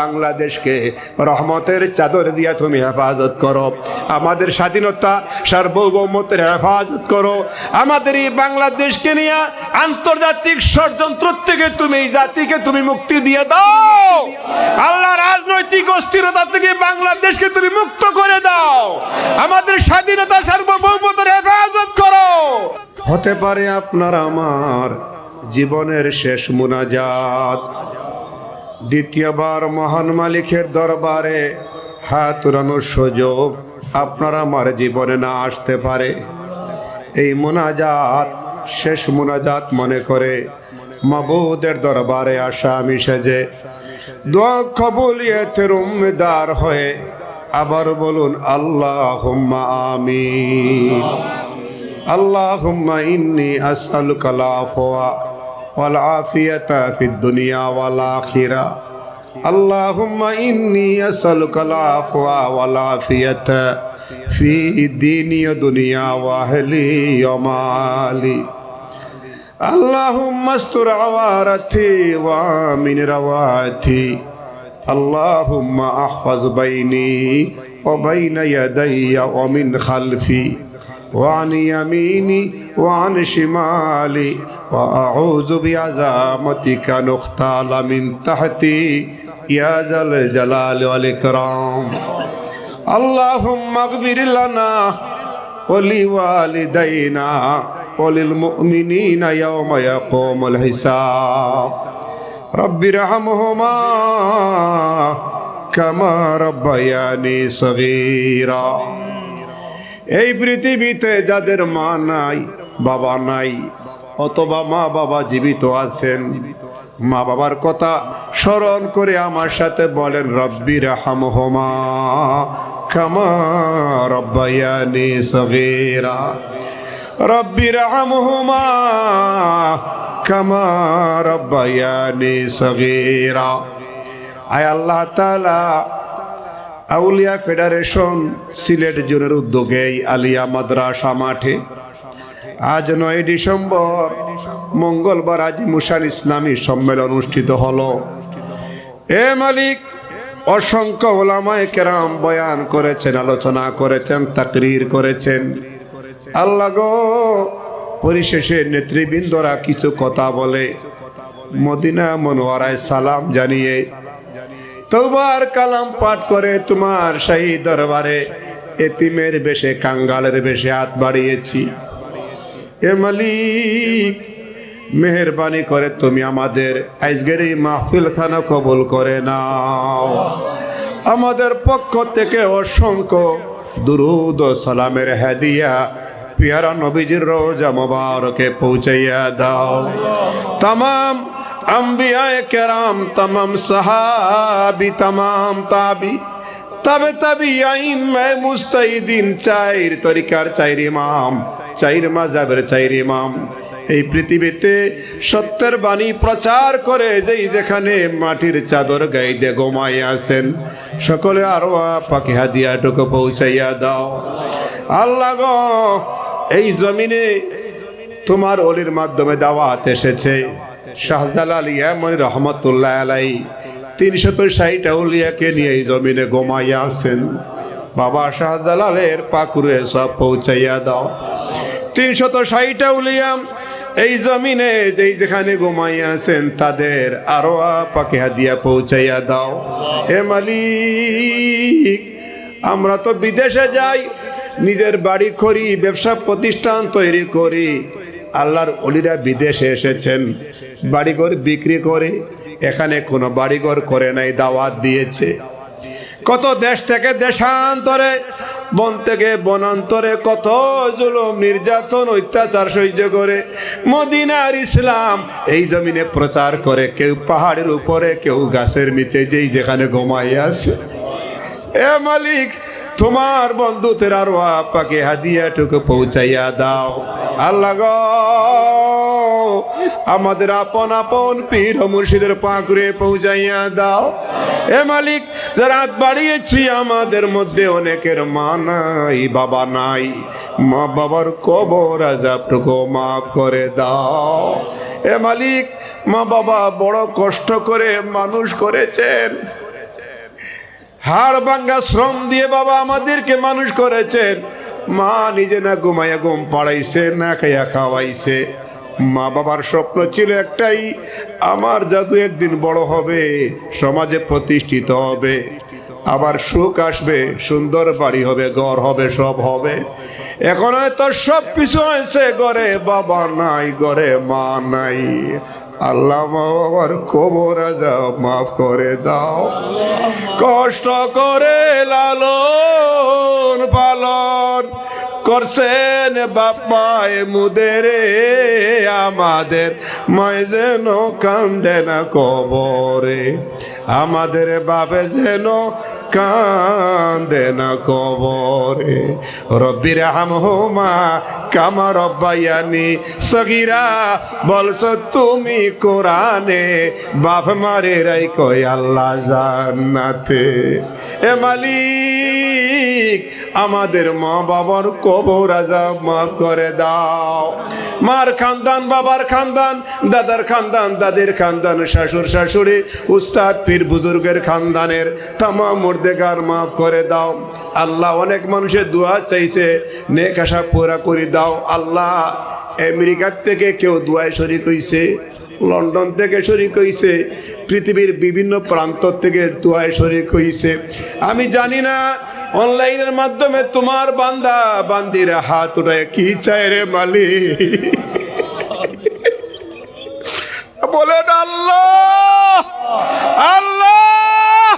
বাংলাদেশকে রহমতের চাদর দিয়া তুমি হেফাজত করো। আমাদের স্বাধীনতা সার্বভৌমত্বের হেফাজত করো। আমাদের এই বাংলাদেশকে নিয়ে আন্তর্জাতিক ষড়যন্ত্র থেকে তুমি এই জাতিকে তুমি মুক্তি দিয়ে দাও। আল্লাহ রাজনৈতিক অস্থিরতা থেকে বাংলাদেশকে তুমি মুক্ত করে দাও। আমাদের স্বাধীনতা সার্বভৌমত্বের হেফাজত করো। হতে পারে আপনার আমার জীবনের শেষ মুনাজাত। দ্বিতীয়বার মহান মালিকের দরবারে হাত উড়ানোর সুযোগ আপনার আমার জীবনে না আসতে পারে। এই মোনাজাত, শেষ মোনাজাত মনে করে মাবুদের দরবারে আসা আমি সেজে দোয়া কবুলিয়তের উম্মেদার হয়ে আবার বলুন আল্লাহ আমি আল্লাহ ইন্নি আসালুকালা ফোয়া والعافية في الدنيا والآخرة. اللهم إني أسألك العفو والعافية في ديني ودنيا وأهلي ومالي. اللهم استر عوارتي وآمن رواتي. اللهم احفظ بيني وبين يدي ومن خلفي وعن يميني وعن شمالي وأعوذ بعظمتك نختال من تحتي يا ذا الجلال والإكرام. اللهم اغفر لنا ولوالدينا وللمؤمنين يوم يقوم الحساب. রব্বির হামহমা কামা রব্বায়ানি সগীরা। এই পৃথিবীতে যাদের মা নাই, বাবা নাই, অথবা মা বাবা জীবিত আছেন, মা বাবার কথা স্মরণ করে আমার সাথে বলেন রব্বির হামহমা কামা রব্বায়ানি সগীরা। রব্বির হামহমা কামা রব্বায়ানি সগীরা। আয় আল্লাহ তাআলা, আউলিয়া ফেডারেশন সিলেট জোনের উদ্যোগে আলিয়া মাদ্রাসা মাঠে আজ নয় ডিসেম্বর, মঙ্গলবার আজ মুসান ইসলামী সম্মেলন অনুষ্ঠিত হলো। এ মালিক, অসংখ্য ওলামায় কেরাম বয়ান করেছেন, আলোচনা করেছেন, তাকরির করেছেন। আল্লাহ গো পরিশেষে নেতৃবৃন্দরা কিছু কথা বলে মদিনা মনোয়ারায় সালাম জানিয়ে তোবার কালাম পাঠ করে তোমার সেই দরবারে এতিমের বেশে, কাঙ্গালের বেশে হাত বাড়িয়েছি। এ মালিক, মেহরবানি করে তুমি আমাদের আজকের এই মাহফিল খানা কবুল করে নাও। আমাদের পক্ষ থেকে অসংখ্য দুরুদ সালামের হাদিয়া পিয়ারা নবীজির রোজা মোবারকে পৌঁছাইয়া দাও। তামাম আম্বিয়ায় কেরাম, তামাম সাহাবি, তামাম তাবি, তবে তবি আইন মে মুস্তাইদিন চাইর তরিকার চাইর ইমাম, চাইর মাজাবের চাইর ইমাম। এই পৃথিবীতে সত্যের বাণী প্রচার করে যেই যেখানে মাটির চাদর গাই গাইদে গোমাই আছেন, সকলে আরও পাখি হাদিয়াটুকু পৌঁছাইয়া দাও। আল্লাহ গো এই জমিনে তোমার অলির মাধ্যমে দাওয়াত এসেছে। শাহজালাল ইয়ামন রহমতুল্লাহ আলাই তিনশত ষাট আউলিয়াকে নিয়ে এই জমিনে গোমাইয়া আছেন। বাবা শাহজালালের পাকুরে সব পৌঁছাইয়া দাও। তিনশত ষাট আউলিয়া এই জমিনে যেই যেখানে ঘুমাইয়া আছেন, তাদের আরও পাকে হাদিয়া পৌঁছাইয়া দাও। হে মালিক, আমরা তো বিদেশে যাই নিজের বাড়ি করি ব্যবসা প্রতিষ্ঠান তৈরি করি। আল্লাহর অলিরা বিদেশে এসেছেন। বাড়িঘর বিক্রি করে। এখানে কোনো বাড়িঘর করে নাই, দাওয়াত দিয়েছে। কত দেশ থেকে দেশান্তরে, বন থেকে বনান্তরে কত জুলুম, নির্যাতন, অত্যাচার সহ্য করে। মদিনার ইসলাম এই জমিনে প্রচার করে। কেউ পাহাড়ের উপরে, কেউ গাছের নিচে, যেই যেখানে ঘুমাই আছে। এ মালিক তোমার বন্ধুদের আরও আপাকে হাদিয়াটুকু পৌঁছাইয়া দাও। আল্লাহ গো, আমাদের আপন আপন পীর মুর্শিদের পাকুরে পৌঁছাইয়া দাও। এ মালিক রাত বাড়িয়েছি, আমাদের মধ্যে অনেকের মা নাই, বাবা নাই। মা বাবার কবর আজাবটুকু মাফ করে দাও। এ মালিক, মা বাবা বড় কষ্ট করে মানুষ করেছেন। হাড় ভাঙ্গা শ্রম দিয়ে বাবা আমাদেরকে মানুষ করেছেন। মা নিজে না ঘুমাইয়া ঘুম পাড়াইছে, না খাইয়া খাওয়াইছে। মা বাবার স্বপ্ন ছিল একটাই, আমার জাদু একদিন বড় হবে, সমাজে প্রতিষ্ঠিত হবে। আবার সুখ আসবে, সুন্দর বাড়ি হবে, ঘর হবে, সব হবে। এখন হয়তো সব কিছু হয়েছে, ঘরে বাবা নাই, ঘরে মা নাই। আল্লাহ মা বাবার কবর যাও মাফ করে দাও। কষ্ট করে লালন পালন করছেন বাপায় মুদেরে, আমাদের মায় যেন কান্দে না কবরে। আমাদের বাপে যেন কান্দে না কবরে। রব্বির হামহুমা কামা রব্বায়ানি, সগিরা বলছ, তুমি কোরআনে বাপ মারে রাই কই আল্লাহ জান্নাতে। এ মালিক আমাদের মা বাবার কবর আজাব মাফ করে দাও। মার খানদান, বাবার খানদান, দাদার খানদান, দাদির খানদান শাশুর শাশুড়ি, উস্তাদ, পীর বুজুর্গের খানদানের তামা মুর্দেগার মাফ করে দাও। আল্লাহ অনেক মানুষের দোয়া চাইছে, নেক আশা পুরা করে দাও। আল্লাহ আমেরিকার থেকে কেউ দোয়ায় শরিক হইছে, লন্ডন থেকে শরিক হইছে, পৃথিবীর বিভিন্ন প্রান্ত থেকে দোয়ায় শরিক হইছে। আমি জানি না অনলাইনের মাধ্যমে তোমার বান্দা, বান্দির হাত উঠায় কি চায় রে আল্লাহ আল্লাহ,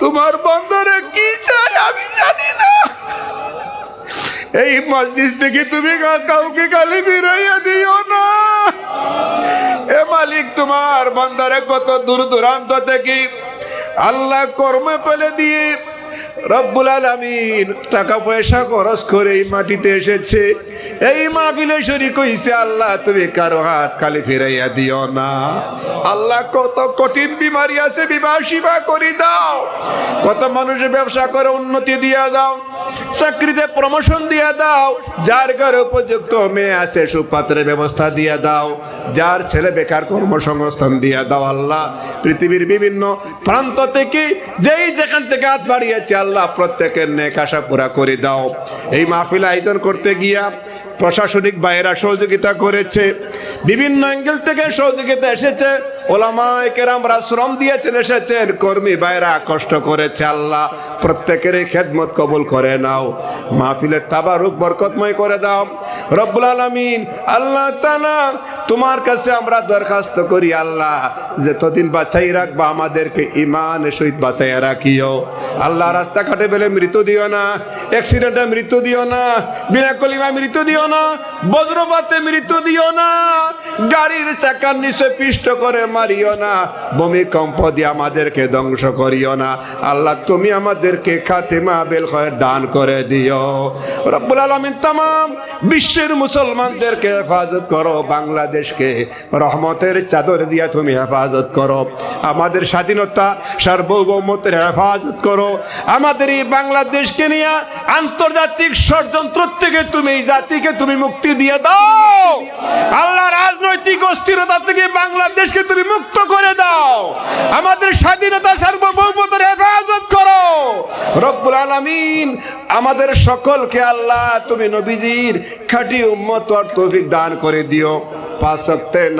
তোমার বন্দরে কি চাই আমি জানি না। এই মসজিদ থেকে তুমি কাউকে গালি ফিরাইয়া দিও না। এ মালিক, তোমার বান্দারে কত দূর দূরান্ত থেকে আল্লাহ কর্মে ফেলে দিয়ে রব্বুল আলামিন টাকা পয়সা খরচ করে এই মাটিতে এসেছে। এই মাহফিলে শরী কইছে আল্লাহ, তুমি কারও হাত খালি ফিরাইয়া দিও না। আল্লাহ কত কঠিন বিমারি আছে বিবাহ শিবা করি দাও। কত মানুষের ব্যবসা করে উন্নতি দিয়া দাও। চাকরিতে প্রমোশন দিয়া দাও, যার ঘরে উপযুক্ত মেয়ে আছে, সুপাত্রের ব্যবস্থা দিয়া দাও, যার ছেলে বেকার কর্মসংস্থান দিয়া দাও, আল্লাহ। পৃথিবীর বিভিন্ন প্রান্ত থেকে যেই যেখান থেকে হাত বাড়িয়েছে, আল্লাহ প্রত্যেকের নেক আশা পুরা করে দাও। এই মাহফিল আয়োজন করতে গিয়া প্রশাসনিক বাইরা সহযোগিতা করেছে। বিভিন্ন অ্যাঙ্গেল থেকে সহযোগিতা এসেছে। ওলামায় কেরামরা শ্রম দিয়েছেন, এসেছেন। কর্মী বাইরা কষ্ট করেছে, আল্লাহ। প্রত্যেকের খেদমত কবল করে নাও। মাহফিলের তাবারুক বরকতময় করে দাও। রব্বুল আলমিন আল্লাহ তোমার কাছে আমরা দরখাস্ত করি, আল্লাহ, যতদিন বাঁচাই রাখবা, আমাদেরকে ইমান সহিত বাঁচাইয়া রাখিও। আল্লাহ, রাস্তাঘাটে বেলে মৃত্যু দিও না অ্যাক্সিডেন্টে মৃত্যু দিও না, বিনা কলিমা মৃত্যু দিও না, বজ্রপাতে মৃত্যু দিও না, গাড়ির চাকার নিচে পিষ্ট করে মারিও না, ভূমিকম্প দিয়ে আমাদেরকে ধ্বংস করিও না। আল্লাহ, তুমি আমাদেরকে খাতেমা বেল করে দান করে দিও। রব্বুল আলমিন তাম বিশ্বের মুসলমানদেরকে হেফাজত করো বাংলাদেশকে রহমতের চাদর দিয়া তুমি হেফাজত করো। আমাদের স্বাধীনতা সার্বভৌমত্বের হেফাজত করো। আমাদের এই বাংলাদেশকে নিয়ে আন্তর্জাতিক ষড়যন্ত্র থেকে তুমি এই জাতিকে তুমি মুক্তি দিয়ে দাও। আল্লাহ রাজনৈতিক অস্থিরতা থেকে বাংলাদেশকে তুমি মুক্ত করে দাও। আমাদের স্বাধীনতা সার্বভৌমত্বের হেফাজত করো। রব্বুল আলামিন, আমাদের সকলকে আল্লাহ তুমি নবীজির খাঁটি উম্মত তৌফিক দান করে দিও। পাঁচ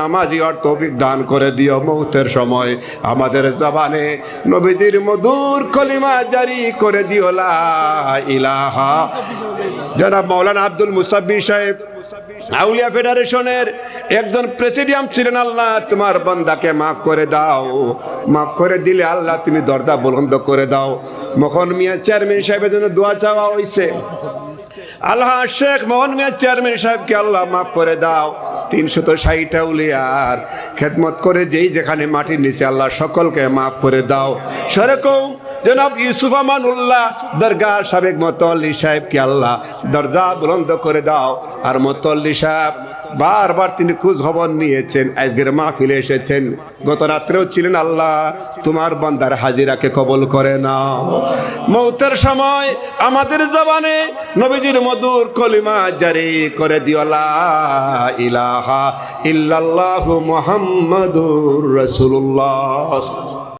নামাজি আর তৌফিক দান করে দিও মৌতের সময়। আমাদের জবানে নবীজির মধুর কলিমা জারি করে দিও, লা ইলাহা। জনাব মাওলানা আব্দুল মুসাব্বি সাহেব, আউলিয়া ফেডারেশনের একজন প্রেসিডিয়াম ছিলেন, আল্লাহ তোমার বন্দাকে মাফ করে দাও। মাফ করে দিলে আল্লাহ তুমি দরজা বলন্দ করে দাও। মখন মিয়া চেয়ারম্যান সাহেবের জন্য দোয়া চাওয়া হয়েছে আল্লাহ শেখ মোহন মিয়া চেয়ারম্যান সাহেবকে আল্লাহ মাফ করে দাও। তিনশো তিনশত ষাটটা উলিয়ার খেদমত করে যেই যেখানে মাটির নিচে আল্লাহ সকলকে মাফ করে দাও। সেরকম জনাব ইউসুফ আমানুল্লাহ দরগা সাবেক মতল্লি সাহেবকে আল্লাহ দরজা বুলন্দ করে দাও। আর মতল্লি সাহেব বারবার তিনি খোঁজ খবর নিয়েছেন, আজকের মাহফিলে এসেছেন। গত রাত্রেও ছিলেন আল্লাহ, তোমার বান্দার হাজিরাকে কবল করে নাও। মৌতের সময় আমাদের জবানে নবীজির মধুর কলিমা জারি করে দিও, লা ইলাহা ইল্লাল্লাহু মুহাম্মাদুর রাসূলুল্লাহ।